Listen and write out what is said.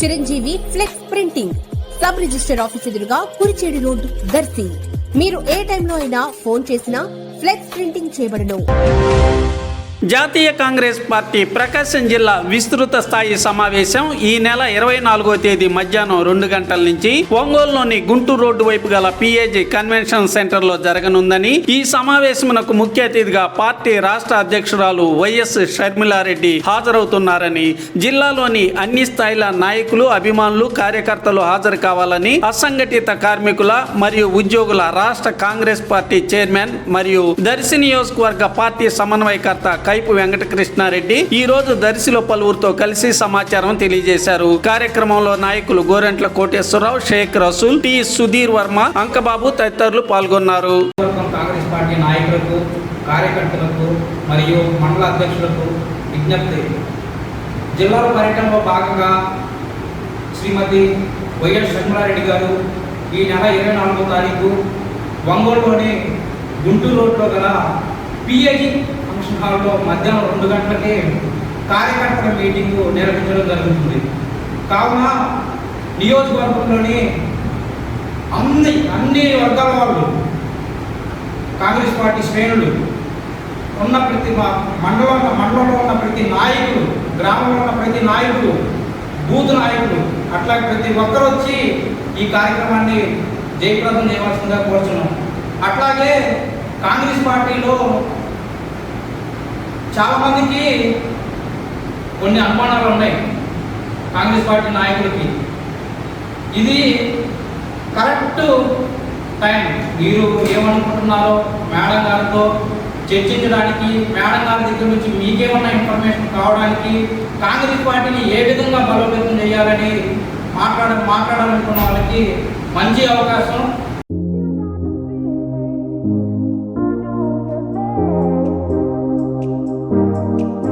Chiranjeevi flex printing sub register office ఎదురుగా Kurichedu road Darsi. మీరు ఏ టైంలో అయినా ఫోన్ చేసినా ఫ్లెక్స్ ప్రింటింగ్ చేయబడను. జాతీయ కాంగ్రెస్ పార్టీ ప్రకాశం జిల్లా విస్తృత స్థాయి సమావేశం ఈ నెల ఇరవై నాలుగో తేదీ మధ్యాహ్నం రెండు గంటల నుంచి ఒంగోలులోని గుంటూరు రోడ్డు వైపు గల పిఏజీ కన్వెన్షన్ సెంటర్లో జరగనుందని ఈ సమావేశమునకు ముఖ్య అతిథిగా పార్టీ రాష్ట్ర అధ్యక్షురాలు వైఎస్ షర్మిలారెడ్డి హాజరవుతున్నారని జిల్లాలోని అన్ని స్థాయిల నాయకులు అభిమానులు కార్యకర్తలు హాజరు కావాలని అసంఘటిత కార్మికుల మరియు ఉద్యోగుల రాష్ట్ర కాంగ్రెస్ పార్టీ చైర్మన్ మరియు దర్శి నియోజకవర్గ పార్టీ సమన్వయకర్త కైపు వెంకటకృష్ణారెడ్డి ఈ రోజు దర్శిలో పలువురితో కలిసి సమాచారం తెలియజేశారు. కార్యక్రమంలో నాయకులు గోరెంట్ల కోటేశ్వరరావు షేక్ రసూల్ టి సుధీర్ వర్మ అంకబాబు తదితరులు పాల్గొన్నారు. నియోజకవర్గం కాంగ్రెస్ పార్టీ నాయకులకు కార్యకర్తలకు మరియు మండల అధ్యక్షులకు విజ్ఞప్తి. జిల్లాల పర్యటనలో భాగంగా శ్రీమతి వైఎస్ షర్మిలారెడ్డి గారు ఈ నెల ఇరవై నాలుగో తారీఖు ఒంగోలులోని గుంటూరు రోడ్లో గల పిఏజీ ఫంక్షన్ హాల్లో మధ్యాహ్నం రెండు గంటలకే కార్యకర్తల మీటింగ్ నిర్వహించడం జరుగుతుంది. కావున నియోజకవర్గంలోని అన్ని అన్ని వర్గాల వాళ్ళు కాంగ్రెస్ పార్టీ శ్రేణులు ఉన్న ప్రతి మ- మండలం మండలంలో ఉన్న ప్రతి నాయకులు గ్రామంలో ఉన్న ప్రతి నాయకులు బూత్ నాయకులు అట్లా ప్రతి ఒక్కరు వచ్చి ఈ కార్యక్రమాన్ని జయప్రదం చేయవలసిందిగా కోరుతున్నాం అట్లాగే కాంగ్రెస్ పార్టీలో చాలామందికి కొన్ని అనుమానాలు ఉన్నాయి. కాంగ్రెస్ పార్టీ నాయకులకి. ఇది కరెక్ట్ టైం. మీరు ఏమనుకుంటున్నారో మేడం గారితో చర్చించడానికి మేడం గారి దగ్గర నుంచి మీకేమన్నా ఇన్ఫర్మేషన్ కావడానికి కాంగ్రెస్ పార్టీని ఏ విధంగా బలోపేతం చేయాలని మాట్లాడ మాట్లాడాలనుకున్న వాళ్ళకి మంచి అవకాశం. Música